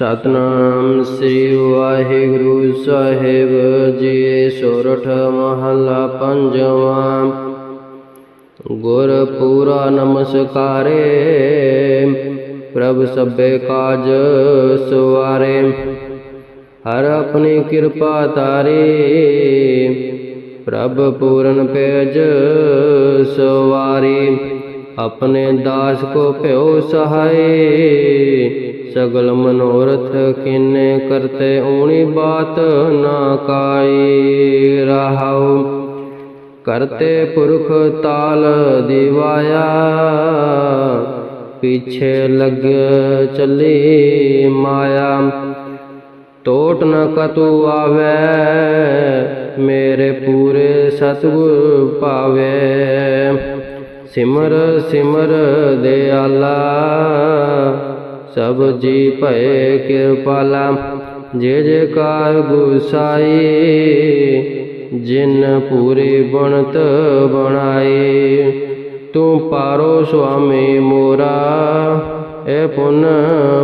ਸਤਨਾਮ ਸ੍ਰੀ ਵਾਹਿਗੁਰੂ ਸਾਹਿਬ ਜੀ, ਸੋਰਠ ਮਹਲਾ ਪੰਜਵਾਂ। ਗੁਰ ਪੂਰਾ ਨਮਸਕਾਰੇ, ਪ੍ਰਭ ਸਭੇ ਕਾਜ ਸਵਾਰੇ। ਹਰ ਆਪਣੀ ਕਿਰਪਾ ਤਾਰੇ ਪ੍ਰਭ ਪੂਰਨ ਪੈਜ ਸਵਾਰੀ। ਆਪਣੇ ਦਾਸ ਕੋ ਭਇਓ ਸਹਾਈ ਸਗਲ ਮਨੋਰਥ ਕਿਨੇ ਕਰਤੇ ਓਣੀ ਬਾਤ ਨਾ ਕਾਈ ਰਹਾਉ। ਕਰਤੇ ਪੁਰਖ ਤਾਲ ਦਿਵਾਇਆ, ਪਿਛੇ ਲਗ ਚੱਲੀ ਮਾਇਆ। ਟੋਟ ਨ ਕਤੂ ਆਵੇ, ਮੇਰੇ ਪੂਰੇ ਸਤਿਗੁਰ ਪਾਵੇ। ਸਿਮਰ ਸਿਮਰ ਦਿਆਲਾ ਸਭ ਜੀ ਭਏ ਕਿਰਪਾਲਾ, ਜੇ ਜੇ ਕਾਰ ਗੁਸਾਈ, ਜਿਨ ਪੂਰੀ ਬਣਤ ਬਣਾਈ। ਤੂੰ ਪਾਰੋ ਸੁਆਮੀ ਮੋਰਾ ਇਹ ਪੁਨ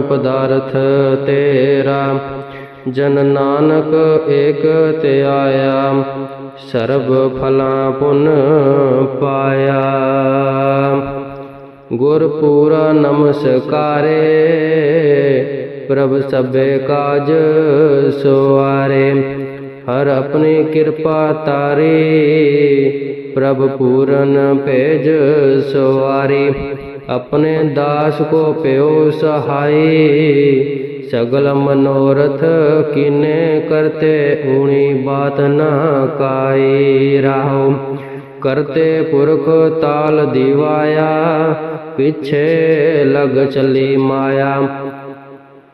ਪਦਾਰਥ ਤੇਰਾ। ਜਨ ਨਾਨਕ ਏਕ ਤੇ ਆਇਆ, ਸਰਬ ਫਲਾਂ ਪੁਨ ਪਾਇਆ। ਗੁਰ ਪੂਰਾ ਨਮਸਕਾਰੇ। ਪ੍ਰਭ ਸਭੇ ਕਾਜ ਸਵਾਰੇ ਹਰ ਆਪਣੀ ਕਿਰਪਾ ਤਾਰੇ। ਪ੍ਰਭ ਪੂਰਨ ਭੇਜ ਸਵਾਰੀ ਆਪਣੇ ਦਾਸ ਕੋ ਪਿਓ ਸਹਾਈ ਸਗਲ ਮਨੋਰਥ ਕਿਨੇ ਕਰਤੇ, ਊਣੀ ਬਾਤ ਨਾ ਕਾਈ ਰਾਹੋ ਕਰਤੇ ਪੁਰਖ ਤਾਲ ਦੀਵਾਇਆ, ਪਿਛੇ ਲਗ ਚਲੀ ਮਾਇਆ।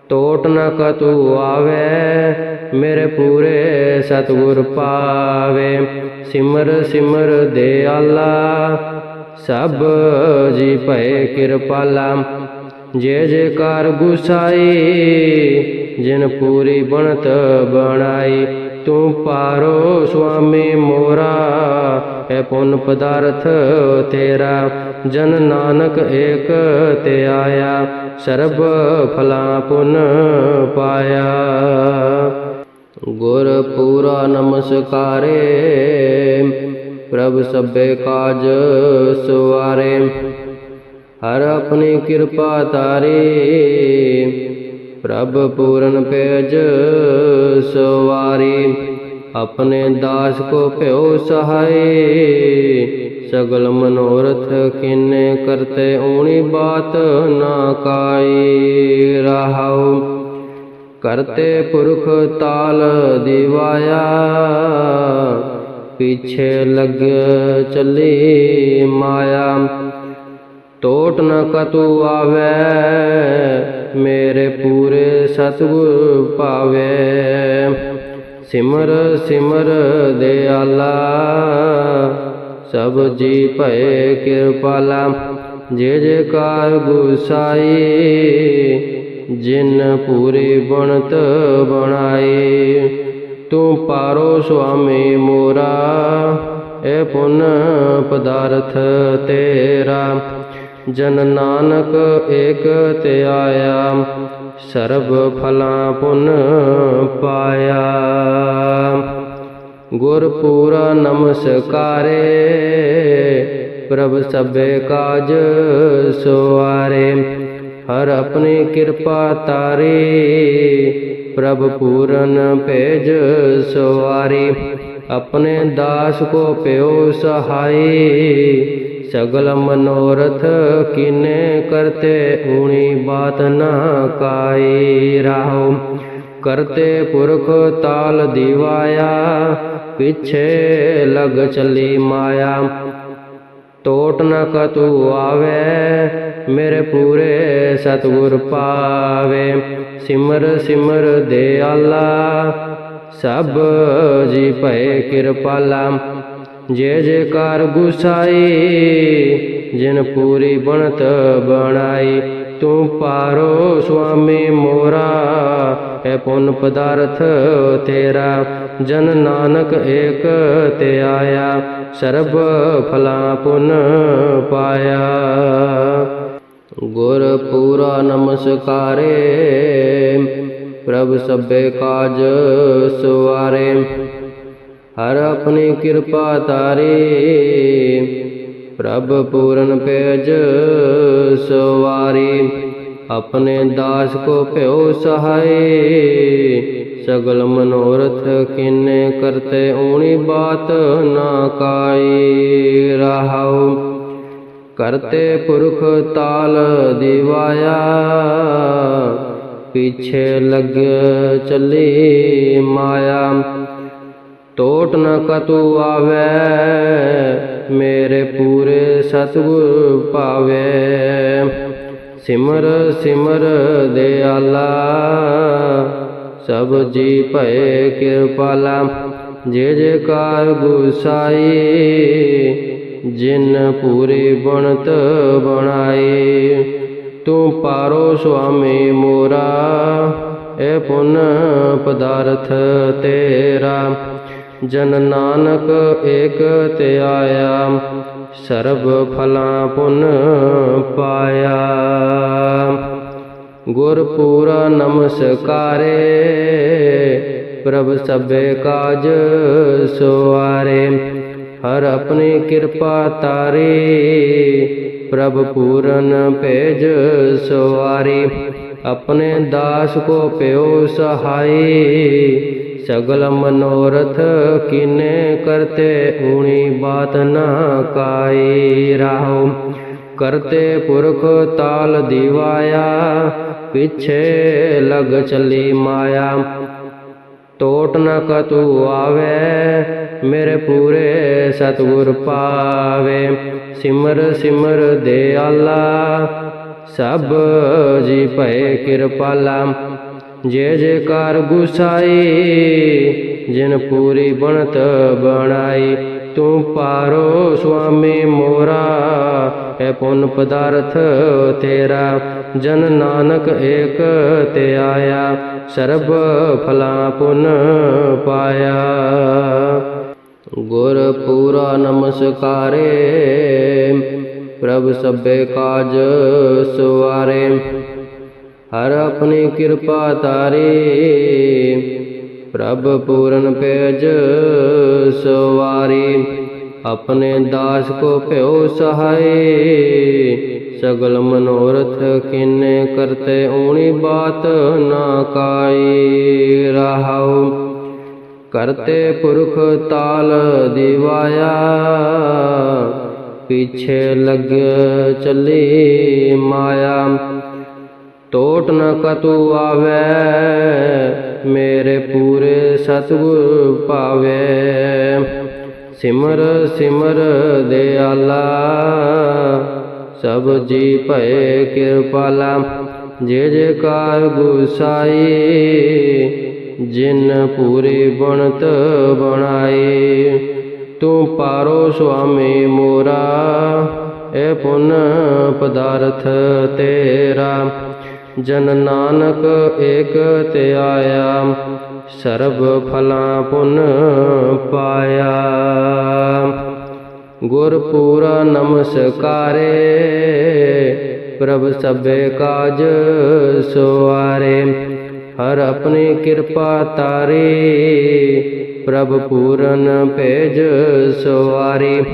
ਟੋਟ ਨ ਕਤੂ ਆਵੇ, ਮੇਰੇ ਪੂਰੇ ਸਤਿਗੁਰ ਪਾਵੇ। ਸਿਮਰ ਸਿਮਰ ਦੇ ਆਲਾ, ਸਭ ਜੀ ਭਏ ਕਿਰਪਾਲਾ। ਜੇ ਜੇ ਕਰ ਗੁਸਾਈ, ਜਿਨ ਪੂਰੀ ਬਣਤ ਬਣਾਈ, ਤੂੰ ਪਾਰੋ ਸੁਆਮੀ ਮੋਰਾ। ਹੈ ਪੁਨ ਪਦਾਰਥ ਤੇਰਾ, ਜਨ ਨਾਨਕ ਏਕ ਤੇ ਆਇਆ, ਸਰਬ ਫਲਾ ਪੁਨ ਪਾਇਆ। ਗੁਰ ਪੂਰਾ ਨਮਸਕਾਰੇ, ਪ੍ਰਭ ਸਭੇ ਕਾਜ ਸਵਾਰੇ। ਹਰ ਆਪਣੀ ਕਿਰਪਾ ਤਾਰੇ ਪ੍ਰਭ ਪੂਰਨ ਪੇਜ ਸਵਾਰੀ। ਆਪਣੇ ਦਾਸ ਕੋ ਭਇਓ ਸਹਾਈ। ਸਗਲ ਮਨੋਰਥ ਕਿਨੇ ਕਰਤੇ ਓਣੀ ਬਾਤ ਨਾ ਕਾਈ। ਰਹਾਉ ਕਰਤੇ ਪੁਰਖ ਤਾਲ ਦਿਵਾਇਆ। ਪਿਛੇ ਲਗ ਚੱਲੀ ਮਾਇਆ। ਟੋਟ ਨ ਕਤੂ ਆਵੇ, ਮੇਰੇ ਪੂਰੇ ਸਤਿਗੁਰ ਪਾਵੇ। ਸਿਮਰ ਸਿਮਰ ਦਿਆਲਾ, ਸਭ ਜੀ ਭਏ ਕਿਰਪਾਲਾ। ਜੇ ਜੇ ਕਾਰ ਗੁਸਾਈ ਜਿਨ ਪੂਰੀ ਬਣਤ ਬਣਾਈ, ਤੂੰ ਪਾਰੋ ਸੁਆਮੀ ਮੋਰਾ, ਇਹ ਪੁਨ ਪਦਾਰਥ ਤੇਰਾ। ਜਨ ਨਾਨਕ ਏਕ ਤੇ ਆਇਆ, ਸਰਬ ਫਲਾਂ ਪੁਨ ਪਾਇਆ। ਗੁਰ ਪੂਰਾ ਨਮਸਕਾਰੇ, ਪ੍ਰਭ ਸਭੇ ਕਾਜ ਸਵਾਰੇ ਹਰ ਆਪਣੀ ਕਿਰਪਾ ਤਾਰੇ, ਪ੍ਰਭ ਪੂਰਨ ਭੇਜ ਸਵਾਰੀ। ਆਪਣੇ ਦਾਸ ਕੋ ਪਿਓ ਸਹਾਈ ਸਗਲ ਮਨੋਰਥ ਕਿਨੇ ਕਰਤੇ ਊਣੀ ਬਾਤ ਨਾ ਕਾਈ ਰਾਹੋ। ਕਰਤੇ ਪੁਰਖ ਤਾਲ ਦਿਵਾਇਆ, ਪਿਛੇ ਲਗ ਚਲੀ ਮਾਇਆ। ਟੋਟ ਨ ਕਤੂ ਆਵੇ, ਮੇਰੇ ਪੂਰੇ ਸਤਗੁਰ ਪਾਵੇ। ਸਿਮਰ ਸਿਮਰ ਦੇ ਆਲਾ, ਸਭ ਜੀ ਭਏ ਕਿਰਪਾਲਾ। ਜੇ ਜੇ ਕਰ ਗੁਸਾਈ, ਜਿਨ ਪੂਰੀ ਬਣਤ ਬਣਾਈ, ਤੂੰ ਪਾਰੋ ਸੁਆਮੀ ਮੋਰਾ ਹੈ ਪੁਨ ਪਦਾਰਥ ਤੇਰਾ, ਜਨ ਨਾਨਕ ਏਕ ਤੇ ਆਇਆ, ਸਰਬ ਫਲਾ ਪੁਨ ਪਾਇਆ। ਗੁਰ ਪੂਰਾ ਨਮਸਕਾਰੇ, ਪ੍ਰਭ ਸਭੇ ਕਾਜ ਸਵਾਰੇ। ਹਰ ਆਪਣੀ ਕਿਰਪਾ ਤਾਰੇ ਪ੍ਰਭ ਪੂਰਨ ਪੈਜ ਸਵਾਰੀ। ਆਪਣੇ ਦਾਸ ਕੋ ਭਇਓ ਸਹਾਏ। ਸਗਲ ਮਨੋਰਥ ਕਿਨੇ ਕਰਤੇ ਓਣੀ ਬਾਤ ਨਾ ਕਾਈ ਰਹਾਉ ਕਰਤੇ ਪੁਰਖ ਤਾਲ ਦਿਵਾਇਆ। ਪਿਛੇ ਲੱਗ ਚੱਲੀ ਮਾਇਆ। ਟੋਟ ਨ ਕਤੂ ਆਵੇ, ਮੇਰੇ ਪੂਰੇ ਸਤਗੁਰ ਭਾਵੇ। ਸਿਮਰ ਸਿਮਰ ਦਿਆਲਾ, ਸਭ ਜੀ ਭਏ ਕਿਰਪਾਲਾ। ਜੇ ਜੇਕਾਰ ਗੁਸਾਈ, ਜਿਨ ਪੂਰੀ ਬਣਤ ਬਣਾਈ, ਤੂੰ ਪਾਰੋ ਸੁਆਮੀ ਮੋਰਾ, ਇਹ ਪੁਨ ਪਦਾਰਥ ਤੇਰਾ। ਜਨ ਨਾਨਕ ਏਕ ਤੇ ਆਇਆ, ਸਰਬ ਫਲਾਂ ਪੁਨ ਪਾਇਆ। ਗੁਰ ਪੂਰਾ ਨਮਸਕਾਰੇ, ਪ੍ਰਭ ਸਭੇ ਕਾਜ ਸੁਆਰੇ। ਹਰ ਆਪਣੀ ਕਿਰਪਾ ਤਾਰੇ, ਪ੍ਰਭ ਪੂਰਨ ਭੇਜ ਸਵਾਰੀ ਆਪਣੇ ਦਾਸ ਕੋ ਪਿਓ ਸਹਾਈ ਸਗਲ ਮਨੋਰਥ ਕਿਨੇ ਕਰਤੇ ਊਣੀ ਬਾਤ ਨਾ ਕਾਈ ਰਾਹੋ। ਕਰਤੇ ਪੁਰਖ ਤਾਲ ਦਿਵਾਇਆ, ਪਿਛੇ ਲਗ ਚਲੀ ਮਾਇਆ। ਟੋਟ ਨ ਕਤੂ ਆਵੇ, ਮੇਰੇ ਪੂਰੇ ਸਤਿਗੁਰ ਪਾਵੇ। ਸਿਮਰ ਸਿਮਰ ਦਿਆਲਾ ਸਭ ਜੀ ਭਏ ਕਿਰਪਾਲਾ। ਜੇ ਜੇਕਾਰ ਗੁਸਾਈ, ਜਿਨ ਪੂਰੀ ਬਣਤ ਬਣਾਈ, ਤੂੰ ਪਾਰੋ ਸੁਆਮੀ ਮੋਰਾ ਹੈ ਪੁਨ ਪਦਾਰਥ ਤੇਰਾ, ਜਨ ਨਾਨਕ ਏਕ ਤੇ ਆਇਆ, ਸਰਬ ਫਲਾ ਪੁਨ ਪਾਇਆ। ਗੁਰ ਪੂਰਾ ਨਮਸਕਾਰੇ, ਪ੍ਰਭ ਸਭੇ ਕਾਜ ਸਵਾਰੇ। ਹਰ ਆਪਣੀ ਕਿਰਪਾ ਤਾਰੇ ਪ੍ਰਭ ਪੂਰਨ ਪੈਜ ਸਵਾਰੀ। ਆਪਣੇ ਦਾਸ ਕੋ ਭਇਓ ਸਹਾਈ ਸਗਲ ਮਨੋਰਥ ਕਿਨੇ ਕਰਤੇ ਓਣੀ ਬਾਤ ਨਾ ਕਾਈ ਰਹਾਉ ਕਰਤੇ ਪੁਰਖ ਤਾਲ ਦਿਵਾਇਆ। ਪਿਛੇ ਲੱਗ ਚੱਲੀ ਮਾਇਆ। ਟੋਟ ਨ ਕਤੂ ਆਵੇ ਮੇਰੇ ਪੂਰੇ ਸਤਿਗੁਰ ਭਾਵੇ ਸਿਮਰ ਸਿਮਰ ਦਿਆਲਾ ਸਭ ਜੀ ਭਏ ਕਿਰਪਾਲਾ ਜੇ ਜੇਕਾਰ ਗੁਸਾਈ ਜਿਨ ਪੂਰੀ ਬਣਤ ਬਣਾਈ ਤੂੰ ਪਾਰੋ ਸੁਆਮੀ ਮੋਰਾ ਇਹ ਪੁਨ ਪਦਾਰਥ ਤੇਰਾ ਜਨ ਨਾਨਕ ਏਕ ਤੇ ਆਇਆ, ਸਰਬ ਫਲਾਂ ਪੁਨ ਪਾਇਆ। ਗੁਰ ਪੂਰਾ ਨਮਸਕਾਰੇ, ਪ੍ਰਭ ਸਭੇ ਕਾਜ ਸਵਾਰੇ। ਹਰ ਆਪਣੀ ਕਿਰਪਾ ਤਾਰੇ, ਪ੍ਰਭ ਪੂਰਨ ਭੇਜ ਸਵਾਰੀ।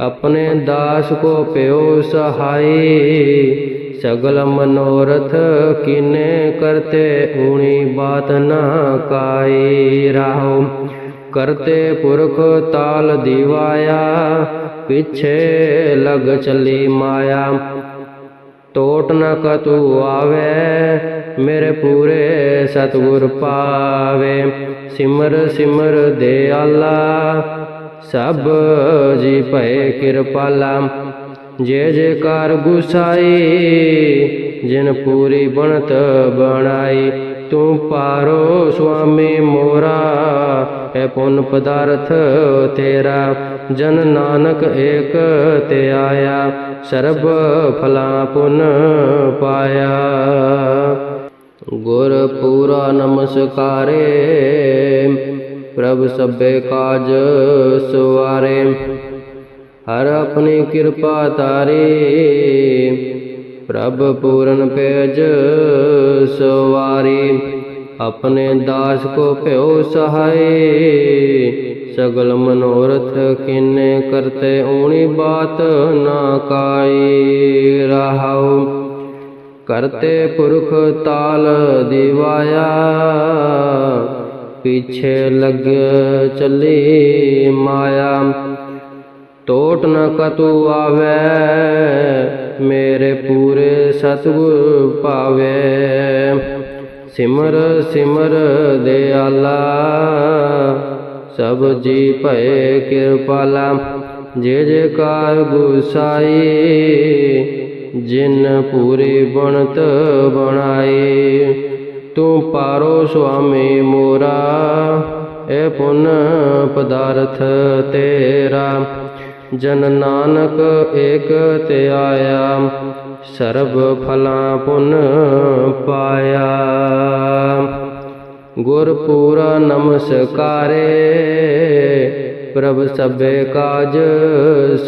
ਆਪਣੇ ਦਾਸ ਕੋ ਪਿਓ ਸਹਾਈ ਸਗਲ ਮਨੋਰਥ ਕਿਨੇ ਕਰਤੇ ਊਣੀ ਬਾਤ ਨਾ ਕਾਈ ਰਾਹੋ। ਕਰਤੇ ਪੁਰਖ ਤਾਲ ਦੀਵਾਇਆ, ਪਿਛੇ ਲਗ ਚਲੀ ਮਾਇਆ। ਟੋਟ ਨ ਕਤੂ ਆਵੇ, ਮੇਰੇ ਪੂਰੇ ਸਤਗੁਰ ਪਾਵੇ। ਸਿਮਰ ਸਿਮਰ ਦੇ ਆਲਾ, ਸਭ ਜੀ ਭਏ ਕਿਰਪਾਲਾ। ਜੇ ਜੇਕਾਰ ਗੁਸਾਈ, ਜਿਨ ਪੂਰੀ ਬਣਤ ਬਣਾਈ, ਤੂੰ ਪਾਰੋ ਸੁਆਮੀ ਮੋਰਾ ਹੈ ਪੁਨ ਪਦਾਰਥ ਤੇਰਾ, ਜਨ ਨਾਨਕ ਏਕ ਤੇ ਆਇਆ, ਸਰਬ ਫਲਾ ਪੁਨ ਪਾਇਆ। ਗੁਰ ਪੂਰਾ ਨਮਸਕਾਰੇ, ਪ੍ਰਭ ਸਭੇ ਕਾਜ ਸਵਾਰੇ। ਹਰ ਆਪਣੀ ਕਿਰਪਾ ਤਾਰੇ ਪ੍ਰਭ ਪੂਰਨ ਪੈਜ ਸਵਾਰੀ। ਆਪਣੇ ਦਾਸ ਕੋ ਭਇਓ ਸਹਾਏ। ਸਗਲ ਮਨੋਰਥ ਕਿਨੇ ਕਰਤੇ ਓਣੀ ਬਾਤ ਨਾ ਕਾਈ ਰਹਾਉ ਕਰਤੇ ਪੁਰਖ ਤਾਲ ਦਿਵਾਇਆ। ਪਿਛੇ ਲੱਗ ਚੱਲੀ ਮਾਇਆ। ਟੋਟ ਨ ਕਤੂ ਆਵੇ, ਮੇਰੇ ਪੂਰੇ ਸਤਿਗੁਰ ਪਾਵੇ। ਸਿਮਰ ਸਿਮਰ ਦਿਆਲਾ, ਸਭ ਜੀ ਭਏ ਕਿਰਪਾਲਾ। ਜੇ ਜੇ ਕਾਰ ਗੁਸਾਈ, ਜਿਨ ਪੂਰੀ ਬਣਤ ਬਣਾਈ, ਤੂੰ ਪਾਰੋ ਸੁਆਮੀ ਮੋਰਾ, ਇਹ ਪੁਨ ਪਦਾਰਥ ਤੇਰਾ। ਜਨ ਨਾਨਕ ਏਕ ਤੇ ਆਇਆ, ਸਰਬ ਫਲਾਂ ਪੁਨ ਪਾਇਆ। ਗੁਰ ਪੂਰਾ ਨਮਸਕਾਰੇ, ਪ੍ਰਭ ਸਭੇ ਕਾਜ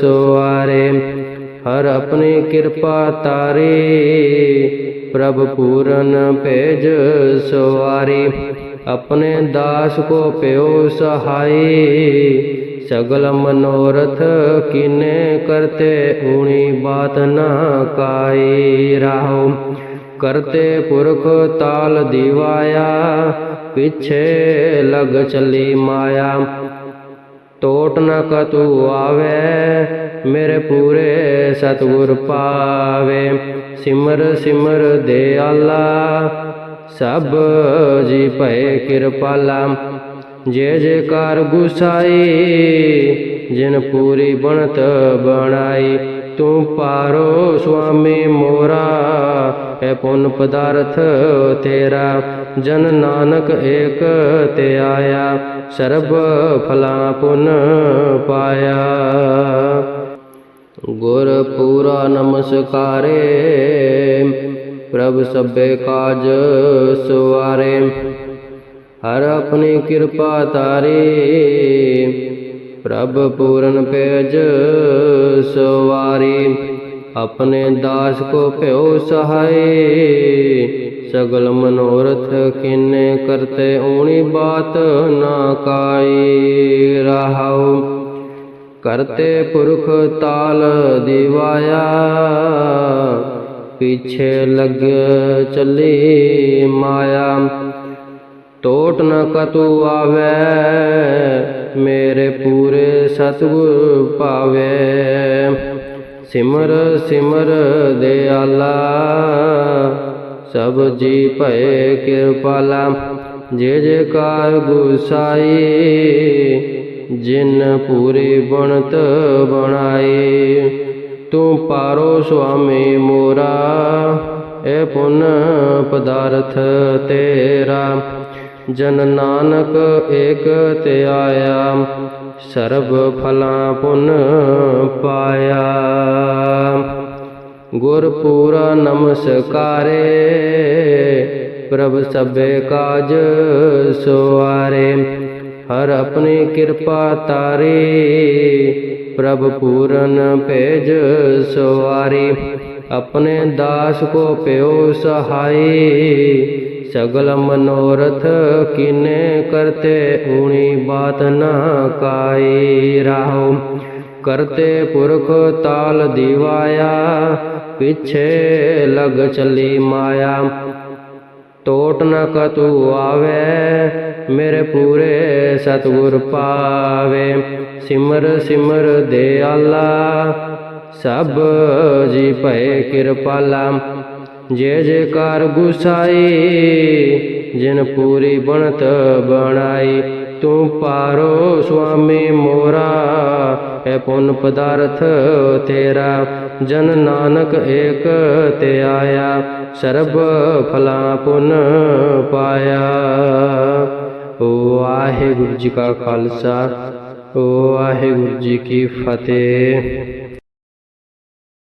ਸਵਾਰੇ ਹਰ ਆਪਣੀ ਕਿਰਪਾ ਤਾਰੇ, ਪ੍ਰਭ ਪੂਰਨ ਭੇਜ ਸਵਾਰੀ ਆਪਣੇ ਦਾਸ ਕੋ ਪਿਓ ਸਹਾਈ ਸਗਲ ਮਨੋਰਥ ਕਿਨੇ ਕਰਤੇ ਊਣੀ ਬਾਤ ਨਾ ਕਾਈ ਰਾਹੋ। ਕਰਤੇ ਪੁਰਖ ਤਾਲ ਦਿਵਾਇਆ, ਪਿਛੇ ਲਗ ਚਲੀ ਮਾਇਆ। ਟੋਟ ਨ ਕਤੂ ਆਵੇ, ਮੇਰੇ ਪੂਰੇ ਸਤਿਗੁਰ ਪਾਵੇ। ਸਿਮਰ ਸਿਮਰ ਦਿਆਲਾ ਸਭ ਜੀ ਭਏ ਕਿਰਪਾਲਾ। ਜੇ ਜੈ ਜੈਕਾਰ ਗੁਸਾਈ, ਜਿਨ ਪੂਰੀ ਬਣਤ ਬਣਾਈ, ਤੂੰ ਪਾਰੋ ਸੁਆਮੀ ਮੋਰਾ ਹੈ ਪੁਨ ਪਦਾਰਥ ਤੇਰਾ, ਜਨ ਨਾਨਕ ਏਕ ਤੇ ਆਇਆ, ਸਰਬ ਫਲਾ ਪੁਨ ਪਾਇਆ। ਗੁਰ ਪੂਰਾ ਨਮਸਕਾਰੇ, ਪ੍ਰਭ ਸਭੇ ਕਾਜ ਸਵਾਰੇ। ਹਰ ਆਪਣੀ ਕਿਰਪਾ ਤਾਰੇ ਪ੍ਰਭ ਪੂਰਨ ਪੇਜ ਸਵਾਰੀ। ਆਪਣੇ ਦਾਸ ਕੋ ਭਇਓ ਸਹਾਈ ਸਗਲ ਮਨੋਰਥ ਕਿਨੇ ਕਰਤੇ ਓਣੀ ਬਾਤ ਨਾ ਕਾਈ ਰਹਾਉ ਕਰਤੇ ਪੁਰਖ ਤਾਲ ਦਿਵਾਇਆ। ਪਿਛੇ ਲੱਗ ਚੱਲੀ ਮਾਇਆ। ਟੋਟ ਨ ਕਤੂ ਆਵੇ ਮੇਰੇ ਪੂਰੇ ਸਤਿਗੁਰ ਪਾਵੇ ਸਿਮਰ ਸਿਮਰ ਦਿਆਲਾ ਸਭ ਜੀ ਭਏ ਕਿਰਪਾਲਾ ਜੇ ਜੇ ਕਾਰ ਗੁਸਾਈ ਜਿਨ ਪੂਰੀ ਬਣਤ ਬਣਾਈ ਤੂੰ ਪਾਰੋ ਸੁਆਮੀ ਮੋਰਾ ਇਹ ਪੁਨ ਪਦਾਰਥ ਤੇਰਾ ਜਨ ਨਾਨਕ ਏਕ ਤੇ ਆਇਆ, ਸਰਬ ਫਲਾਂ ਪੁਨ ਪਾਇਆ। ਗੁਰ ਪੂਰਾ ਨਮਸਕਾਰੇ, ਪ੍ਰਭ ਸਭੇ ਕਾਜ ਸਵਾਰੇ ਹਰ ਆਪਣੀ ਕਿਰਪਾ ਤਾਰੇ, ਪ੍ਰਭ ਪੂਰਨ ਭੇਜ ਸਵਾਰੀ ਆਪਣੇ ਦਾਸ ਕੋ ਪਿਓ ਸਹਾਈ ਸਗਲ ਮਨੋਰਥ ਕਿਨੇ ਕਰਤੇ ਊਣੀ ਬਾਤ ਨਾ ਕਾਈ ਰਾਹੋ। ਕਰਤੇ ਪੁਰਖ ਤਾਲ ਦਿਵਾਇਆ, ਪਿਛੇ ਲਗ ਚਲੀ ਮਾਇਆ। ਟੋਟ ਨ ਕਤੂ ਆਵੇ, ਮੇਰੇ ਪੂਰੇ ਸਤਿਗੁਰ ਪਾਵੇ। ਸਿਮਰ ਸਿਮਰ ਦਿਆਲਾ ਸਭ ਜੀ ਭਏ ਕਿਰਪਾਲਾ। ਜੇ ਜੇ ਕਾਰ ਗੁਸਾਈ, ਜਿਨ ਪੂਰੀ ਬਣਤ ਬਣਾਈ, ਤੂੰ ਪਾਰੋ ਸੁਆਮੀ ਮੋਰਾ ਹੈ ਪੁੰਨ ਪਦਾਰਥ ਤੇਰਾ, ਜਨ ਨਾਨਕ ਏਕ ਤੇ ਆਇਆ, ਸਰਬ ਫਲਾ ਪੁਨ ਪਾਇਆ। ਵਾਹਿਗੁਰੂ ਜੀ ਕਾ ਖਾਲਸਾ ਵਾਹਿਗੁਰੂ ਜੀ ਕੀ ਫਤਿਹ।